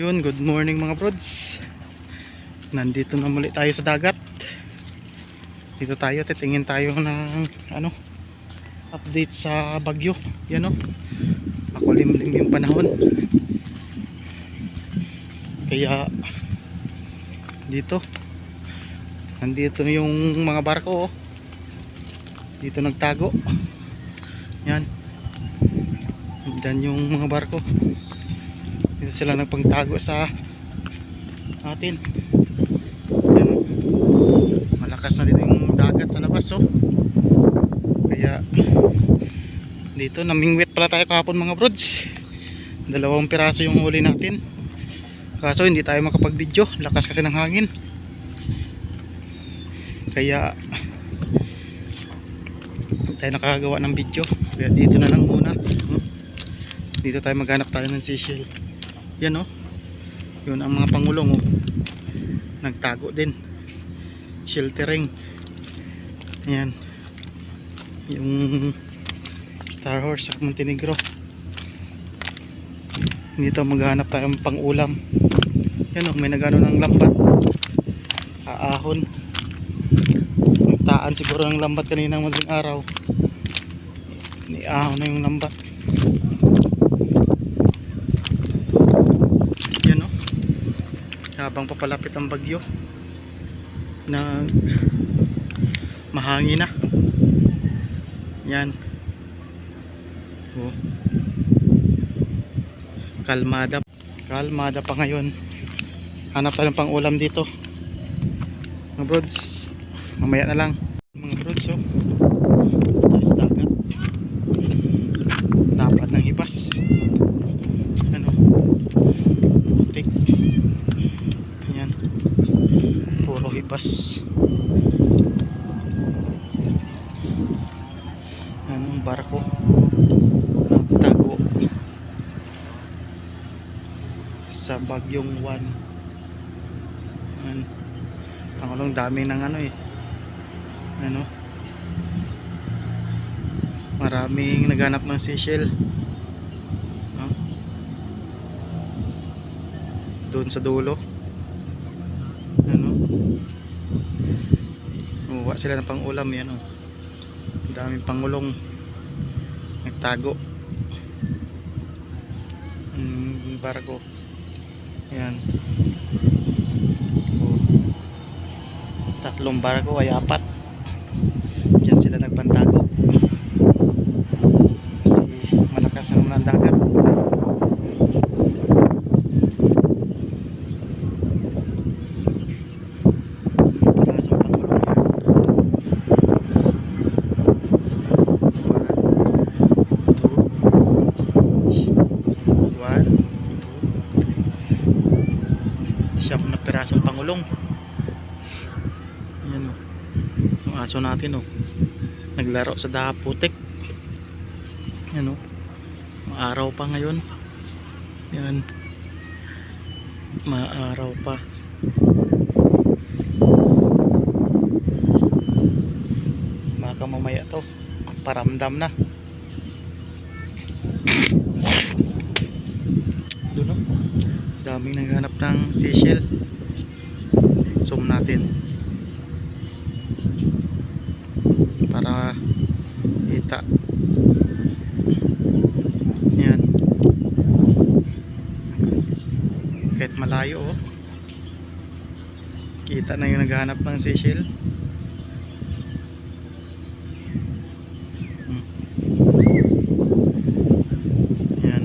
Yun, good morning mga brods. Nandito na muli tayo sa dagat. Dito tayo, titingin tayo ng ano, update sa bagyo. Yan o. Makulimlim yung panahon. Kaya dito nandito na yung mga barko oh. Dito nagtago. Yan. Diyan yung mga barko. Dito sila nagpangtago sa atin. Yan, malakas na dito yung dagat sa labas oh. Kaya dito namingwit pala tayo kahapon mga brods. Dalawang piraso yung huli natin. Kaso hindi tayo makapag video. Lakas kasi ng hangin. Kaya tayo nakakagawa ng video. Kaya dito na lang muna. Hmm? Dito tayo maghanap tayo ng seashell. Yan oh. Yun ang mga pangulong oh. Nagtago din. Sheltering. Ayan. Yung Star Horse sa Montenegro. Dito maghanap tayo ng pang-ulam. Yan oh, may nagano ng lambat. Aahon. Taan siguro ng lambat kanina madaling araw. Niahon na yung lambat. Yan oh. Habang papalapit ang bagyo na mahangin na. Yan. Oh. Kalmada. Kalmada pa ngayon. Hanap tayo ng pang ulam dito. Mga brods. Mamaya na lang. Mga brods oh. Tayo sa dagat. Dapat ng hibas. Ano? Putik. Ayan. Hibas. Anong barko? Nagtago sa bagyong 1 Ayan. Pangulong dami ng ano eh ano maraming naghanap ng seashell no? doon sa dulo ano sila ng pangulam yan oh. Ang daming pangulong. Nagtago. Mm, barko. Yan. Oh. tatlong barko ay apat dyan sila nagpantago kasi malakas na naman ang dagat Parasong pangulong yan. One, two, siyam na pirasong pangulong. Ayan o. Yung aso natin o. Naglaro sa dahaputik. Ayan o. Maaraw pa ngayon. Yan. Maaraw pa. Baka mamaya to. Paramdam na. Doon o. Daming naghanap ng seashell. Zoom natin. Para kita. Yan. Kahit malayo oh. Kita na yung naghanap ng seashell. Hmm. Yan.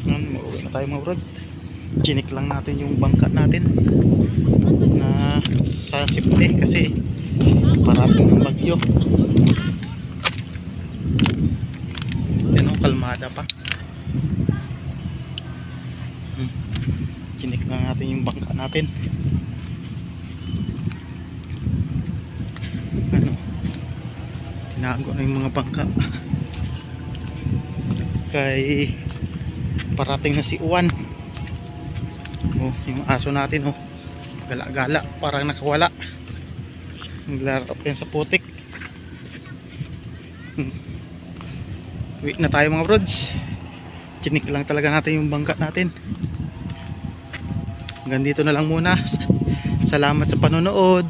Yan, mauwi na tayo mga brad. Chinik lang natin yung bangka natin na sa sipte kasi parapin ng bagyo. Yan o, kalmada pa. Hmm. Chinik lang natin yung bangka natin. Ano? Tinago na yung mga bangka. Kay parating na si Uwan oh, yung aso natin oh. Gala-gala parang nakawala. Naglaro yan sa putik. Hmm. uwi na tayo mga brods. Chinik lang talaga natin yung bangka natin. Hanggang dito na lang muna. Salamat sa panonood.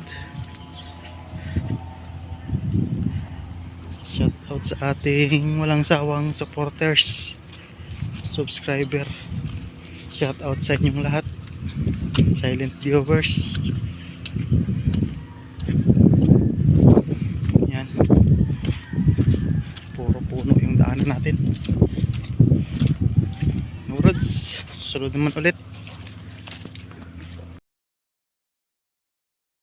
Shout out sa ating walang sawang supporters subscriber. Shout out sa inyong lahat. Silent viewers. Yan. Puro puno yung daanan natin. Roads, susunod naman ulit